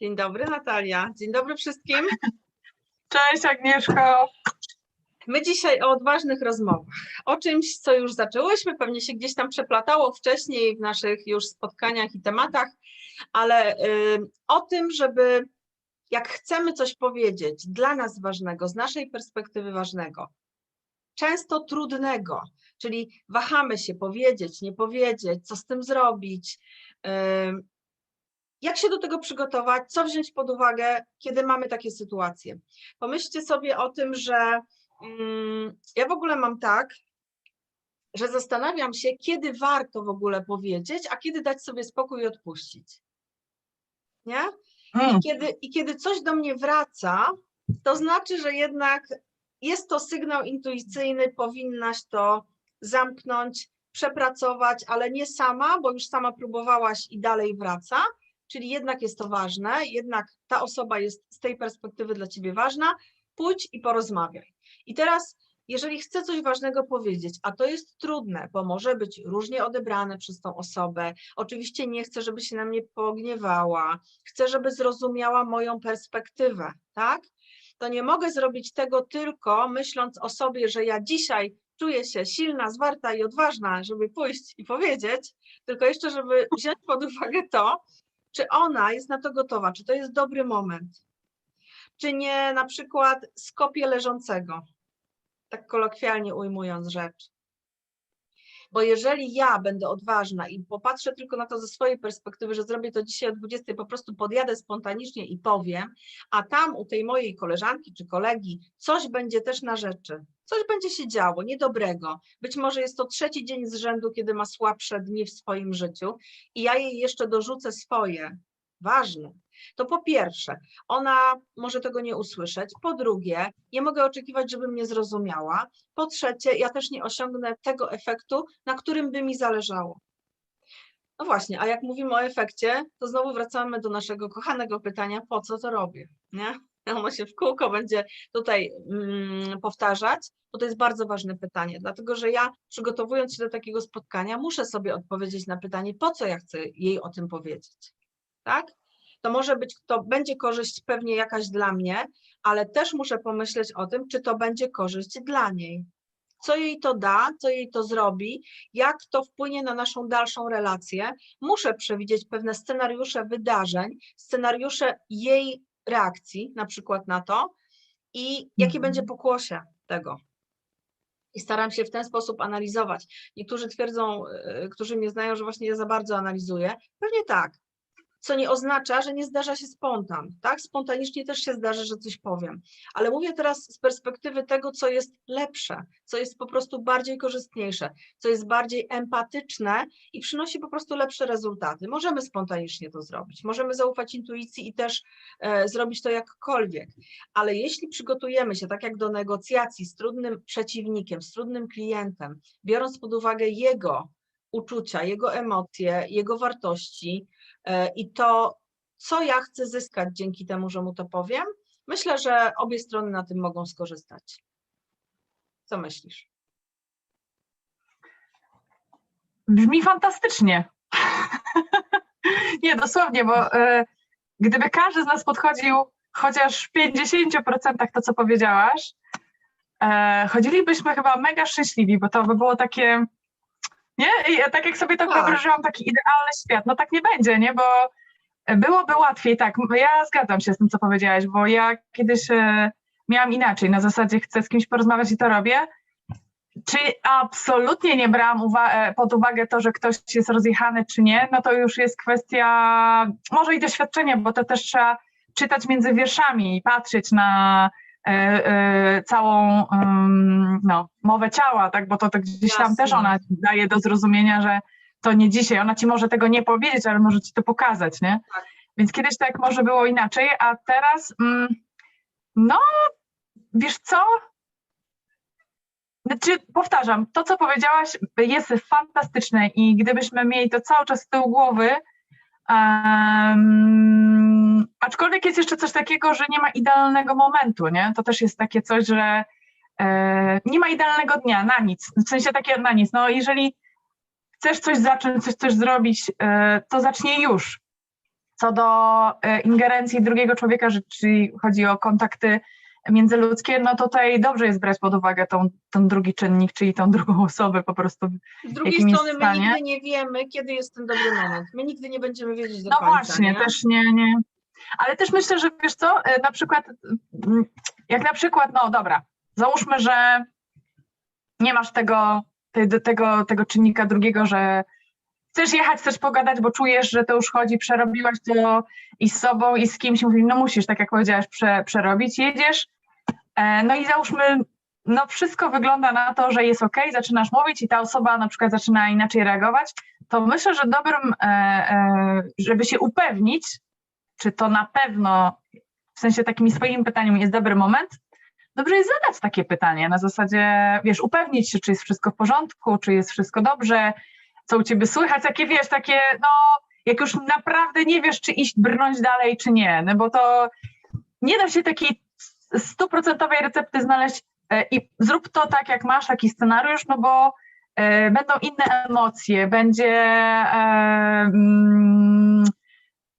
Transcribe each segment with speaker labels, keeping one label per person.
Speaker 1: Dzień dobry Natalia, dzień dobry wszystkim.
Speaker 2: Cześć Agnieszko.
Speaker 1: My dzisiaj o odważnych rozmowach, o czymś, co już zaczęłyśmy, pewnie się gdzieś tam przeplatało wcześniej w naszych już spotkaniach i tematach, ale o tym, żeby jak chcemy coś powiedzieć dla nas ważnego, z naszej perspektywy ważnego, często trudnego, czyli wahamy się powiedzieć, nie powiedzieć, co z tym zrobić, jak się do tego przygotować, co wziąć pod uwagę, kiedy mamy takie sytuacje. Pomyślcie sobie o tym, że mm, ja w ogóle mam tak, że zastanawiam się, kiedy warto w ogóle powiedzieć, a kiedy dać sobie spokój i odpuścić. Nie? I kiedy, I kiedy coś do mnie wraca, to znaczy, że jednak jest to sygnał intuicyjny, powinnaś to zamknąć, przepracować, ale nie sama, bo już sama próbowałaś i dalej wraca. Czyli jednak jest to ważne, jednak ta osoba jest z tej perspektywy dla ciebie ważna. Pójdź i porozmawiaj. I teraz, jeżeli chcę coś ważnego powiedzieć, a to jest trudne, bo może być różnie odebrane przez tą osobę, oczywiście nie chcę, żeby się na mnie pogniewała, chcę, żeby zrozumiała moją perspektywę, tak? To nie mogę zrobić tego tylko myśląc o sobie, że ja dzisiaj czuję się silna, zwarta i odważna, żeby pójść i powiedzieć, tylko jeszcze, żeby wziąć pod uwagę to, czy ona jest na to gotowa, czy to jest dobry moment, czy nie na przykład skopię leżącego, tak kolokwialnie ujmując rzecz. Bo jeżeli ja będę odważna i popatrzę tylko na to ze swojej perspektywy, że zrobię to dzisiaj o 20, po prostu podjadę spontanicznie i powiem, a tam u tej mojej koleżanki czy kolegi coś będzie też na rzeczy, coś będzie się działo niedobrego. Być może jest to trzeci dzień z rzędu, kiedy ma słabsze dni w swoim życiu i ja jej jeszcze dorzucę swoje, ważne, to po pierwsze, ona może tego nie usłyszeć, po drugie, nie mogę oczekiwać, żeby mnie zrozumiała, po trzecie, ja też nie osiągnę tego efektu, na którym by mi zależało. No właśnie, a jak mówimy o efekcie, to znowu wracamy do naszego kochanego pytania, po co to robię, nie? Ono się w kółko będzie tutaj mm, powtarzać, bo to jest bardzo ważne pytanie, dlatego że ja przygotowując się do takiego spotkania, muszę sobie odpowiedzieć na pytanie, po co ja chcę jej o tym powiedzieć, tak? To może być, to będzie korzyść pewnie jakaś dla mnie, ale też muszę pomyśleć o tym, czy to będzie korzyść dla niej. Co jej to da, co jej to zrobi, jak to wpłynie na naszą dalszą relację. Muszę przewidzieć pewne scenariusze wydarzeń, scenariusze jej reakcji, na przykład na to, i jakie
Speaker 2: Mhm.
Speaker 1: będzie pokłosie tego. I staram się w ten sposób analizować. Niektórzy twierdzą, yy, którzy mnie znają, że właśnie ja za bardzo analizuję. Pewnie tak, co nie oznacza, że nie zdarza się spontan, tak? Spontanicznie też się zdarzy, że coś powiem, ale mówię teraz z perspektywy tego, co jest lepsze, co jest po prostu bardziej korzystniejsze, co jest bardziej empatyczne i przynosi po prostu lepsze rezultaty. Możemy spontanicznie to zrobić, możemy zaufać intuicji i też e, zrobić to jakkolwiek, ale jeśli przygotujemy się tak jak do negocjacji z trudnym przeciwnikiem, z trudnym klientem, biorąc pod uwagę jego uczucia, jego emocje, jego wartości, i to, co ja chcę zyskać dzięki temu, że mu to powiem, myślę, że obie strony na tym mogą skorzystać. Co myślisz?
Speaker 2: Brzmi fantastycznie. Nie, dosłownie, bo e, gdyby każdy z nas podchodził chociaż w 50% to, co powiedziałaś, e, chodzilibyśmy chyba mega szczęśliwi, bo to by było takie, nie? I ja tak jak sobie to
Speaker 1: Tak.
Speaker 2: wyobrażałam, taki idealny świat, no tak nie będzie, nie? Bo byłoby łatwiej, tak, ja zgadzam się z tym, co powiedziałaś, bo ja kiedyś e, miałam inaczej, na zasadzie chcę z kimś porozmawiać i to robię, czy absolutnie nie brałam uwa- e, pod uwagę to, że ktoś jest rozjechany, czy nie, no to już jest kwestia może i doświadczenia, bo to też trzeba czytać między wierszami i patrzeć na e, e, całą em, no, mowę ciała, tak, bo to, to gdzieś tam
Speaker 1: Jasne.
Speaker 2: też ona daje do zrozumienia, że to nie dzisiaj, ona ci może tego nie powiedzieć, ale może ci to pokazać, nie?
Speaker 1: Tak.
Speaker 2: Więc kiedyś tak może było inaczej, a teraz mm, no, wiesz co, znaczy, powtarzam, to co powiedziałaś jest fantastyczne i gdybyśmy mieli to cały czas z tyłu głowy, um, aczkolwiek jest jeszcze coś takiego, że nie ma idealnego momentu, nie? To też jest takie coś, że e, nie ma idealnego dnia na nic, w sensie takie na nic. No jeżeli chcesz coś zacząć, coś chcesz zrobić, e, to zacznij już. co do e, ingerencji drugiego człowieka, czyli chodzi o kontakty międzyludzkie, no tutaj dobrze jest brać pod uwagę tą, ten drugi czynnik, czyli tą drugą osobę po prostu.
Speaker 1: Z drugiej strony my nigdy nie wiemy, kiedy jest ten dobry moment. My nigdy nie będziemy wiedzieć do
Speaker 2: No
Speaker 1: końca.
Speaker 2: właśnie,
Speaker 1: nie?
Speaker 2: też nie, nie. Ale też myślę, że wiesz co, e, na przykład, mm, jak na przykład, no dobra, załóżmy, że nie masz tego, tej, do tego, tego czynnika drugiego, że chcesz jechać, chcesz pogadać, bo czujesz, że to już chodzi, przerobiłaś to i z sobą, i z kimś, mówi, no musisz, tak jak powiedziałaś, prze, przerobić, jedziesz, no i załóżmy, no wszystko wygląda na to, że jest ok, zaczynasz mówić i ta osoba na przykład zaczyna inaczej reagować, to myślę, że dobrym, e, e, żeby się upewnić, czy to na pewno, w sensie takimi swoimi pytaniami jest dobry moment, dobrze jest zadać takie pytanie na zasadzie, wiesz, upewnić się, czy jest wszystko w porządku, czy jest wszystko dobrze, co u ciebie słychać, takie wiesz, takie no, jak już naprawdę nie wiesz, czy iść brnąć dalej, czy nie, no bo to nie da się takiej stuprocentowej recepty znaleźć e, i zrób to tak, jak masz taki scenariusz, no bo e, będą inne emocje, będzie e, mm,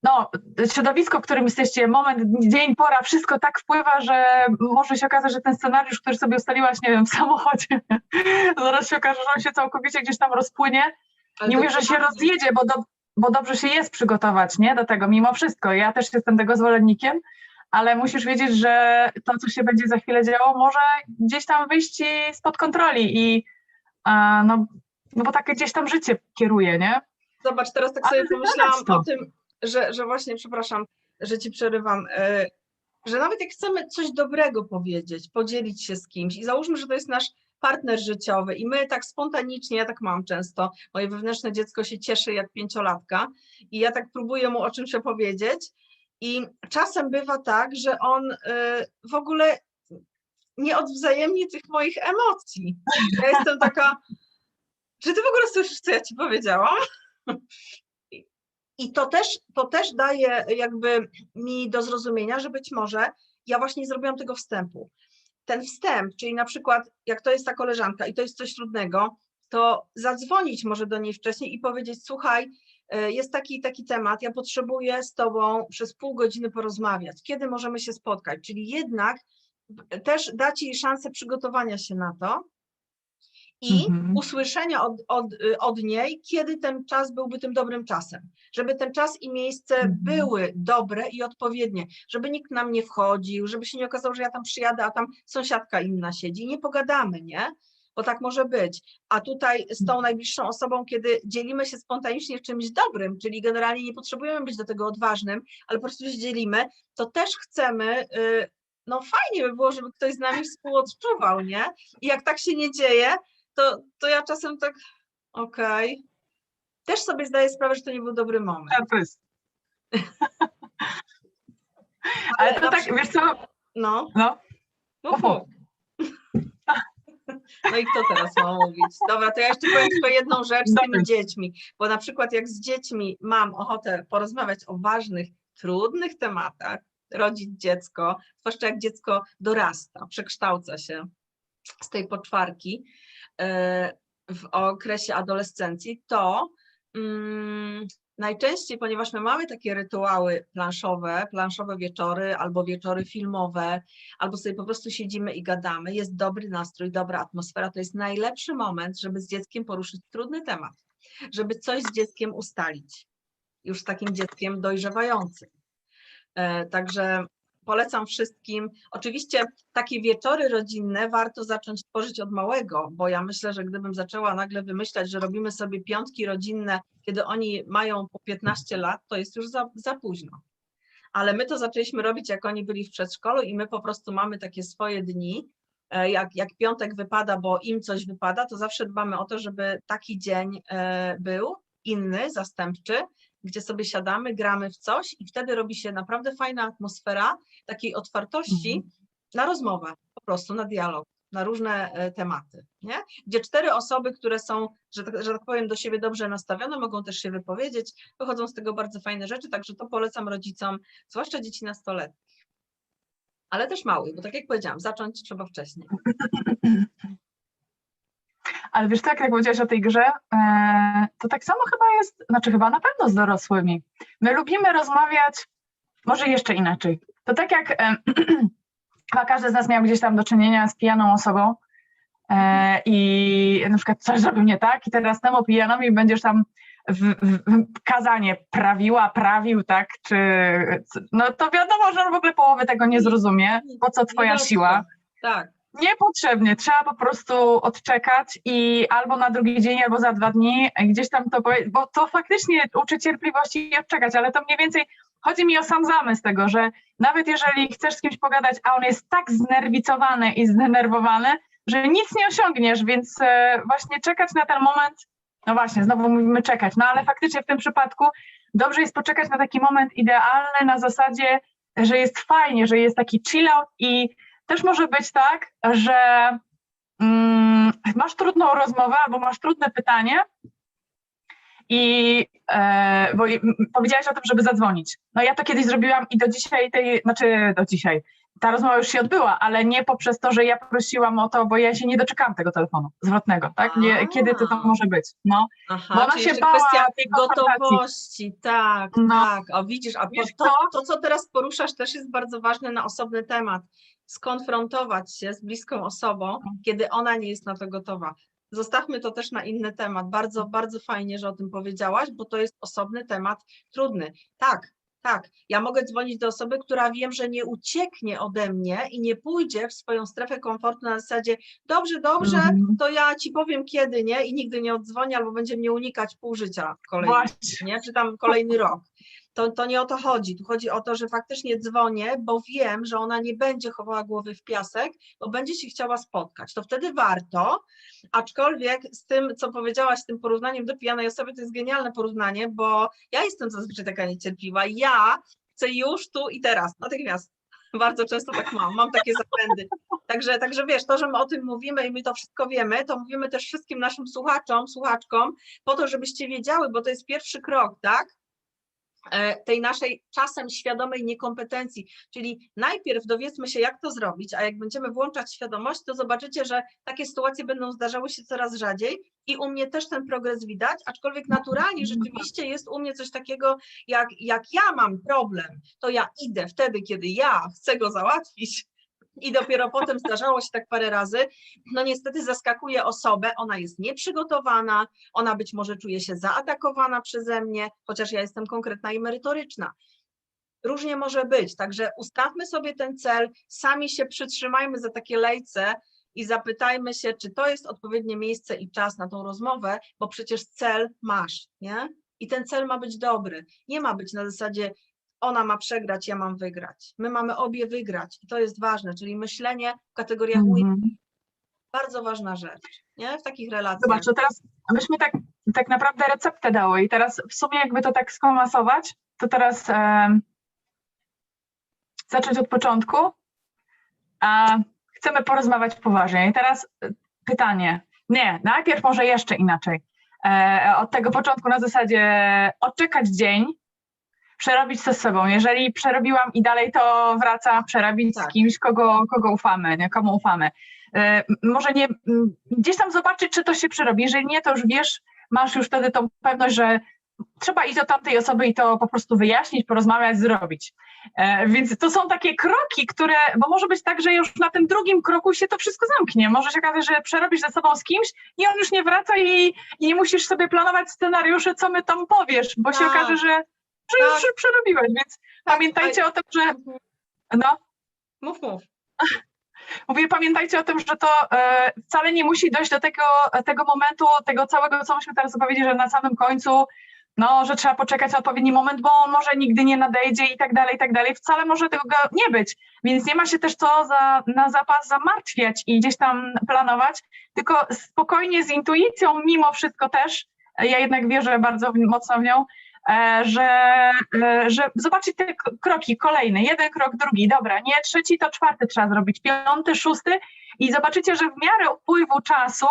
Speaker 2: no, środowisko, w którym jesteście, moment, dzień, pora, wszystko tak wpływa, że może się okazać, że ten scenariusz, który sobie ustaliłaś, nie wiem, w samochodzie, zaraz się okaże, że on się całkowicie gdzieś tam rozpłynie.
Speaker 1: Ale
Speaker 2: Nie mówię, że się rozjedzie, bo, do, bo dobrze się jest przygotować, nie, do tego, mimo wszystko. Ja też jestem tego zwolennikiem, ale musisz wiedzieć, że to, co się będzie za chwilę działo, może gdzieś tam wyjść ci spod kontroli i a, no, no bo takie gdzieś tam życie kieruje, nie?
Speaker 1: Zobacz, teraz tak
Speaker 2: Ale
Speaker 1: sobie
Speaker 2: wygadać
Speaker 1: pomyślałam o tym, że, że właśnie, przepraszam, że ci przerywam, e, że nawet jak chcemy coś dobrego powiedzieć, podzielić się z kimś i załóżmy, że to jest nasz partner życiowy i my tak spontanicznie, ja tak mam często, moje wewnętrzne dziecko się cieszy jak pięciolatka i ja tak próbuję mu o czymś opowiedzieć i czasem bywa tak, że on e, w ogóle nie odwzajemni tych moich emocji. Ja jestem taka, czy ty w ogóle słyszysz, co ja ci powiedziałam? I to też, to też daje jakby mi do zrozumienia, że być może ja właśnie nie zrobiłam tego wstępu. Ten wstęp, czyli na przykład jak to jest ta koleżanka i to jest coś trudnego, to zadzwonić może do niej wcześniej i powiedzieć, słuchaj, jest taki taki temat, ja potrzebuję z tobą przez pół godziny porozmawiać. Kiedy możemy się spotkać? Czyli jednak w- też dać jej szansę przygotowania się na to i
Speaker 2: Mhm.
Speaker 1: usłyszenia od, od, y, od niej, kiedy ten czas byłby tym dobrym czasem. Żeby ten czas i miejsce
Speaker 2: Mhm.
Speaker 1: były dobre i odpowiednie, żeby nikt nam nie wchodził, żeby się nie okazało, że ja tam przyjadę, a tam sąsiadka inna siedzi i nie pogadamy, nie? Bo tak może być. A tutaj z tą najbliższą osobą, kiedy dzielimy się spontanicznie czymś dobrym, czyli generalnie nie potrzebujemy być do tego odważnym, ale po prostu się dzielimy, to też chcemy, y, no fajnie by było, żeby ktoś z nami współodczuwał, nie? I jak tak się nie dzieje, to, to ja czasem tak, okej. Też sobie zdaję sprawę, że to nie był dobry moment.
Speaker 2: Tak, to jest. Ale to
Speaker 1: na
Speaker 2: tak,
Speaker 1: przy-
Speaker 2: wiesz co,
Speaker 1: No,
Speaker 2: no,
Speaker 1: mów, mów. No i kto teraz ma mówić? Dobra, to ja jeszcze powiem tylko jedną rzecz z tymi dziećmi, bo na przykład jak z dziećmi mam ochotę porozmawiać o ważnych, trudnych tematach, rodzić dziecko, zwłaszcza jak dziecko dorasta, przekształca się z tej poczwarki e, w okresie adolescencji, to mm, najczęściej, ponieważ my mamy takie rytuały planszowe, planszowe wieczory albo wieczory filmowe, albo sobie po prostu siedzimy i gadamy, jest dobry nastrój, dobra atmosfera, to jest najlepszy moment, żeby z dzieckiem poruszyć trudny temat, żeby coś z dzieckiem ustalić, już z takim dzieckiem dojrzewającym. E, Także polecam wszystkim. Oczywiście takie wieczory rodzinne warto zacząć tworzyć od małego, bo ja myślę, że gdybym zaczęła nagle wymyślać, że robimy sobie piątki rodzinne, kiedy oni mają po 15 lat, to jest już za, za późno. Ale my to zaczęliśmy robić, jak oni byli w przedszkolu i my po prostu mamy takie swoje dni. E, Jak, jak piątek wypada, bo im coś wypada, to zawsze dbamy o to, żeby taki dzień e, był inny, zastępczy, gdzie sobie siadamy, gramy w coś i wtedy robi się naprawdę fajna atmosfera takiej otwartości na rozmowę, po prostu na dialog, na różne e, tematy, nie? Gdzie cztery osoby, które są, że tak, że tak powiem, do siebie dobrze nastawione, mogą też się wypowiedzieć, wychodzą z tego bardzo fajne rzeczy, także to polecam rodzicom, zwłaszcza dzieci nastoletnich. Ale też małych, bo tak jak powiedziałam, zacząć trzeba wcześniej.
Speaker 2: Ale wiesz, tak jak powiedziałaś o tej grze, e, to tak samo chyba jest, znaczy chyba na pewno z dorosłymi. My lubimy rozmawiać, może jeszcze inaczej. To tak jak chyba każdy z nas miał gdzieś tam do czynienia z pijaną osobą e, i na przykład coś zrobił nie tak i teraz temu pijanowi będziesz tam w, w, w kazanie prawiła, prawił, tak, czy no to wiadomo, że on w ogóle połowy tego nie zrozumie, po co twoja siła.
Speaker 1: Tak.
Speaker 2: Niepotrzebnie, trzeba po prostu odczekać i albo na drugi dzień, albo za dwa dni gdzieś tam to powiedzieć, bo to faktycznie uczy cierpliwości i odczekać, ale to mniej więcej chodzi mi o sam zamysł tego, że nawet jeżeli chcesz z kimś pogadać, a on jest tak znerwicowany i zdenerwowany, że nic nie osiągniesz, więc e, właśnie czekać na ten moment, no właśnie, znowu mówimy czekać, no ale faktycznie w tym przypadku dobrze jest poczekać na taki moment idealny na zasadzie, że jest fajnie, że jest taki chill out i też może być tak, że mm, masz trudną rozmowę albo masz trudne pytanie i e, bo powiedziałaś o tym, żeby zadzwonić. No ja to kiedyś zrobiłam i do dzisiaj tej, znaczy do dzisiaj, ta rozmowa już się odbyła, ale nie poprzez to, że ja prosiłam o to, bo ja się nie doczekałam tego telefonu zwrotnego, tak? Nie, kiedy to, to może być, no.
Speaker 1: Aha,
Speaker 2: Bo ona się bała
Speaker 1: kwestia
Speaker 2: tej
Speaker 1: gotowości, tak,
Speaker 2: No.
Speaker 1: tak. O widzisz, a
Speaker 2: Wiesz
Speaker 1: to,
Speaker 2: co?
Speaker 1: to, co teraz poruszasz, też jest bardzo ważne na osobny temat. Skonfrontować się z bliską osobą,
Speaker 2: Mhm.
Speaker 1: kiedy ona nie jest na to gotowa. Zostawmy to też na inny temat. Bardzo, bardzo fajnie, że o tym powiedziałaś, bo to jest osobny temat trudny. Tak, tak. Ja mogę dzwonić do osoby, która wiem, że nie ucieknie ode mnie i nie pójdzie w swoją strefę komfortu na zasadzie dobrze, dobrze,
Speaker 2: Mhm.
Speaker 1: to ja ci powiem kiedy, nie? I nigdy nie odzwoni albo będzie mnie unikać pół życia
Speaker 2: Właśnie.
Speaker 1: nie? czy tam kolejny rok. To, to nie o to chodzi. Tu chodzi o to, że faktycznie dzwonię, bo wiem, że ona nie będzie chowała głowy w piasek, bo będzie się chciała spotkać. To wtedy warto, aczkolwiek z tym, co powiedziałaś, z tym porównaniem do pijanej osoby, to jest genialne porównanie, bo ja jestem zazwyczaj taka niecierpliwa. Ja chcę już tu i teraz, natychmiast. Bardzo często tak mam, mam takie zapędy. Także, także wiesz, to, że my o tym mówimy i my to wszystko wiemy, to mówimy też wszystkim naszym słuchaczom, słuchaczkom, po to, żebyście wiedziały, bo to jest pierwszy krok, tak? E, tej naszej czasem świadomej niekompetencji. Czyli najpierw dowiedzmy się, jak to zrobić, a jak będziemy włączać świadomość, to zobaczycie, że takie sytuacje będą zdarzały się coraz rzadziej i u mnie też ten progres widać, aczkolwiek naturalnie rzeczywiście jest u mnie coś takiego, jak, jak ja mam problem, to ja idę wtedy, kiedy ja chcę go załatwić. I dopiero potem zdarzało się tak parę razy. No niestety zaskakuje osobę, ona jest nieprzygotowana, ona być może czuje się zaatakowana przeze mnie, chociaż ja jestem konkretna i merytoryczna. Różnie może być, także ustawmy sobie ten cel, sami się przytrzymajmy za takie lejce i zapytajmy się, czy to jest odpowiednie miejsce i czas na tą rozmowę, bo przecież cel masz, nie? I ten cel ma być dobry. Nie ma być na zasadzie ona ma przegrać, ja mam wygrać. My mamy obie wygrać i to jest ważne, czyli myślenie w kategoriach win,
Speaker 2: Mhm.
Speaker 1: bardzo ważna rzecz, nie? W takich relacjach.
Speaker 2: Zobacz, to teraz myśmy tak, tak naprawdę receptę dały i teraz w sumie jakby to tak skomasować, to teraz em, zacząć od początku, a chcemy porozmawiać poważnie. I teraz e, pytanie, nie, najpierw może jeszcze inaczej. E, od tego początku na zasadzie odczekać dzień, przerobić to z sobą. Jeżeli przerobiłam i dalej to wraca, przerobić
Speaker 1: Tak.
Speaker 2: z kimś, kogo, kogo ufamy, nie, komu ufamy. E, może nie, gdzieś tam zobaczyć, czy to się przerobi. Jeżeli nie, to już wiesz, masz już wtedy tą pewność, że trzeba iść do tamtej osoby i to po prostu wyjaśnić, porozmawiać, zrobić. E, więc to są takie kroki, które, bo może być tak, że już na tym drugim kroku się to wszystko zamknie. Może się okazać, że przerobisz ze sobą z kimś i on już nie wraca i, i nie musisz sobie planować scenariuszy, co my tam powiesz, bo się
Speaker 1: Tak.
Speaker 2: okaże, że, że już
Speaker 1: Tak.
Speaker 2: przerobiłeś, więc pamiętajcie o tym, że no,
Speaker 1: Mów, mów.
Speaker 2: Mówię, pamiętajcie o tym, że to e, wcale nie musi dojść do tego, tego momentu, tego całego, co myśmy teraz opowiedzieli, że na samym końcu, no, że trzeba poczekać na odpowiedni moment, bo on może nigdy nie nadejdzie i tak dalej, i tak dalej. Wcale może tego nie być. Więc nie ma się też co za, na zapas zamartwiać i gdzieś tam planować, tylko spokojnie z intuicją, mimo wszystko też, e, ja jednak wierzę bardzo mocno w nią, że, e, że zobaczyć te kroki kolejne, jeden krok, drugi, dobra, nie trzeci, to czwarty trzeba zrobić, piąty, szósty. I zobaczycie, że w miarę upływu czasu,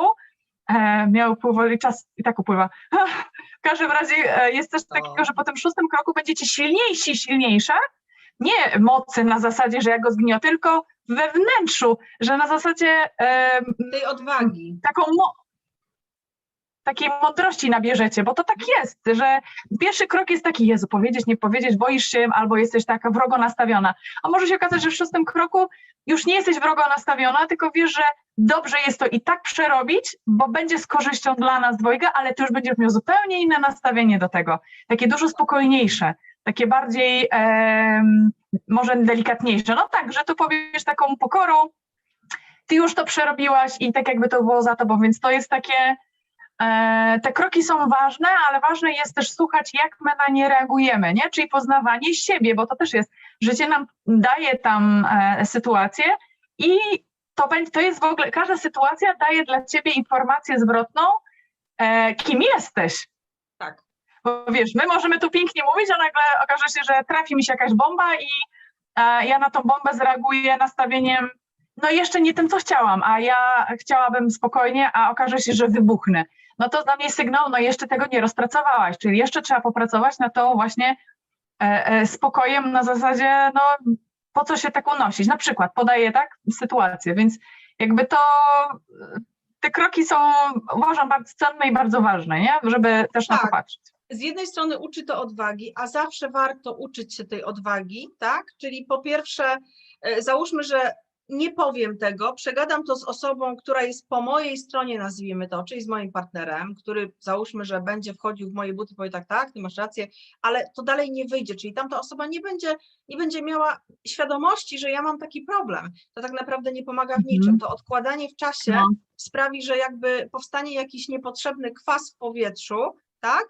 Speaker 2: e, miał upływ i czas i tak upływa, w każdym razie e, jest też takiego, że po tym szóstym kroku będziecie silniejsi, silniejsze, nie mocy na zasadzie, że ja go zgnię, tylko we wnętrzu, że na zasadzie e,
Speaker 1: Tej odwagi.
Speaker 2: taką mo- takiej mądrości nabierzecie, bo to tak jest, że pierwszy krok jest taki, Jezu, powiedzieć, nie powiedzieć, boisz się albo jesteś taka wrogo nastawiona. A może się okazać, że w szóstym kroku już nie jesteś wrogo nastawiona, tylko wiesz, że dobrze jest to i tak przerobić, bo będzie z korzyścią dla nas dwojga, ale ty już będziesz miał zupełnie inne nastawienie do tego, takie dużo spokojniejsze, takie bardziej em, może delikatniejsze. No tak, że tu powiesz taką pokorą, ty już to przerobiłaś i tak jakby to było za tobą, więc to jest takie, e, te kroki są ważne, ale ważne jest też słuchać, jak my na nie reagujemy, nie? Czyli poznawanie siebie, bo to też jest, życie nam daje tam e, sytuację i to, będzie, to jest w ogóle, każda sytuacja daje dla ciebie informację zwrotną, e, kim jesteś.
Speaker 1: Tak.
Speaker 2: Bo wiesz, my możemy tu pięknie mówić, a nagle okaże się, że trafi mi się jakaś bomba i e, ja na tą bombę zareaguję nastawieniem, no jeszcze nie tym, co chciałam, a ja chciałabym spokojnie, a okaże się, że wybuchnę. No to dla mnie sygnał, no jeszcze tego nie rozpracowałaś, czyli jeszcze trzeba popracować na to właśnie e, e, spokojem na zasadzie, no po co się tak unosić? Na przykład podaję tak sytuację, więc jakby to e, te kroki są, uważam, bardzo cenne i bardzo ważne, nie? żeby też na to
Speaker 1: Tak.
Speaker 2: patrzeć.
Speaker 1: z jednej strony uczy to odwagi, a zawsze warto uczyć się tej odwagi, tak? Czyli po pierwsze, załóżmy, że nie powiem tego, przegadam to z osobą, która jest po mojej stronie, nazwijmy to, czyli z moim partnerem, który załóżmy, że będzie wchodził w moje buty, powie tak, tak, ty masz rację, ale to dalej nie wyjdzie, czyli tamta osoba nie będzie, nie będzie miała świadomości, że ja mam taki problem. To tak naprawdę nie pomaga w
Speaker 2: Mhm.
Speaker 1: niczym. To odkładanie w czasie
Speaker 2: No.
Speaker 1: sprawi, że jakby powstanie jakiś niepotrzebny kwas w powietrzu, tak?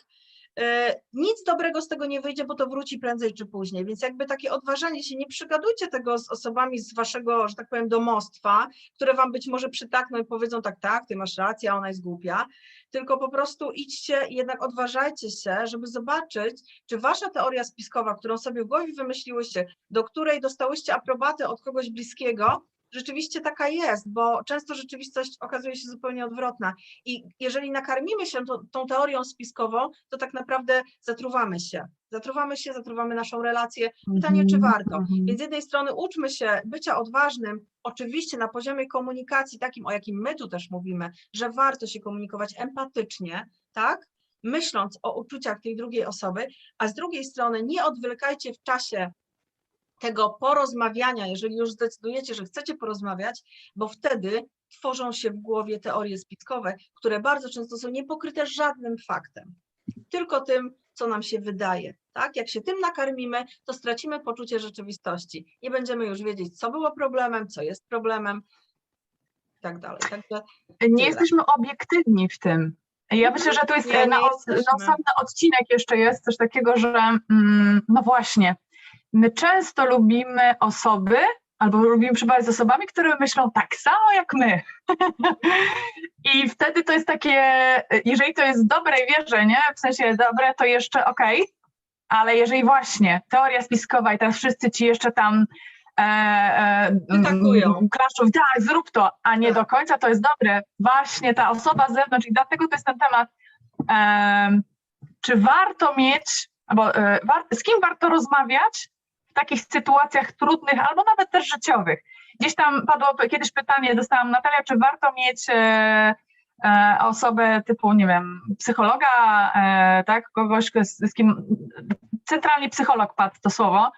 Speaker 1: E, Nic dobrego z tego nie wyjdzie, bo to wróci prędzej czy później. Więc jakby takie odważanie się, nie przygadujcie tego z osobami z waszego, że tak powiem, domostwa, które wam być może przytakną i powiedzą tak, tak, ty masz rację, ona jest głupia, tylko po prostu idźcie i jednak odważajcie się, żeby zobaczyć, czy wasza teoria spiskowa, którą sobie w głowie wymyśliłyście, do której dostałyście aprobatę od kogoś bliskiego, rzeczywiście taka jest, bo często rzeczywistość okazuje się zupełnie odwrotna. I jeżeli nakarmimy się tą, tą teorią spiskową, to tak naprawdę zatruwamy się. Zatruwamy się, zatruwamy naszą relację. Pytanie, czy
Speaker 2: Mhm,
Speaker 1: warto?
Speaker 2: mhm.
Speaker 1: Więc z jednej strony uczmy się bycia odważnym, oczywiście na poziomie komunikacji, takim o jakim my tu też mówimy, że warto się komunikować empatycznie, tak? Myśląc o uczuciach tej drugiej osoby, a z drugiej strony nie odwlekajcie w czasie tego porozmawiania, jeżeli już zdecydujecie, że chcecie porozmawiać, bo wtedy tworzą się w głowie teorie spiskowe, które bardzo często są niepokryte żadnym faktem, tylko tym, co nam się wydaje. Tak? Jak się tym nakarmimy, to stracimy poczucie rzeczywistości. Nie będziemy już wiedzieć, co było problemem, co jest problemem i tak dalej. Także
Speaker 2: Nie jesteśmy obiektywni w tym. Ja myślę, że tu jest
Speaker 1: Nie,
Speaker 2: na,
Speaker 1: nie
Speaker 2: na osobny odcinek jeszcze jest coś takiego, że mm, no właśnie, my często lubimy osoby, albo lubimy przebywać z osobami, które myślą tak samo jak my. I wtedy to jest takie, jeżeli to jest dobre i wierzę, nie? W sensie dobre, to jeszcze okej, ale jeżeli właśnie teoria spiskowa i teraz wszyscy ci jeszcze tam e, e,
Speaker 1: Wytakują.
Speaker 2: tak, zrób to, a nie
Speaker 1: Tak.
Speaker 2: do końca to jest dobre. Właśnie ta osoba z zewnątrz i dlatego to jest ten temat, em, czy warto mieć, albo e, war, z kim warto rozmawiać takich sytuacjach trudnych, albo nawet też życiowych. Gdzieś tam padło kiedyś pytanie, dostałam Natalia, czy warto mieć e, e, osobę typu, nie wiem, psychologa, e, tak, kogoś, z, kim centralnie psycholog padł to słowo,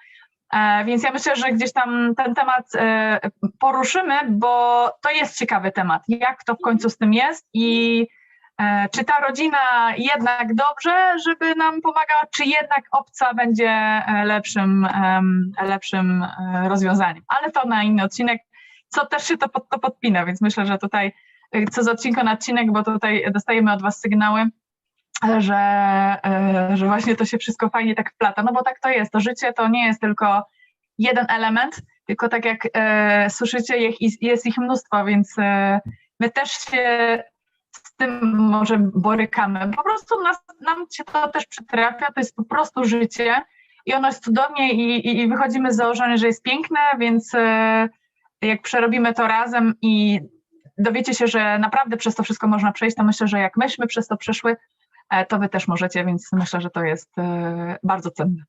Speaker 2: Więc ja myślę, że gdzieś tam ten temat poruszymy, bo to jest ciekawy temat. Jak to w końcu z tym jest i czy ta rodzina jednak dobrze, żeby nam pomagała, czy jednak obca będzie e, lepszym, lepszym e, rozwiązaniem. Ale to na inny odcinek, co też się to, pod, to podpina, więc myślę, że tutaj e, co z odcinka na odcinek, bo tutaj dostajemy od Was sygnały, że, e, że właśnie to się wszystko fajnie tak wplata. No bo tak to jest. To życie to nie jest tylko jeden element, tylko tak jak e, słyszycie, jest ich mnóstwo, więc e, my też się tym może borykamy. Po prostu nas, nam się to też przytrafia, to jest po prostu życie i ono jest cudownie i, i, i wychodzimy z założenia, że jest piękne, więc e, jak przerobimy to razem i dowiecie się, że naprawdę przez to wszystko można przejść, to myślę, że jak myśmy przez to przeszły, e, to wy też możecie, więc myślę, że to jest e, bardzo cenne.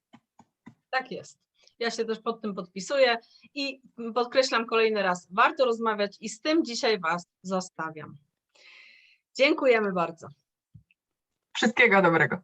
Speaker 1: tak jest. Ja się też pod tym podpisuję i podkreślam kolejny raz, warto rozmawiać i z tym dzisiaj Was zostawiam. Dziękujemy bardzo.
Speaker 2: Wszystkiego dobrego.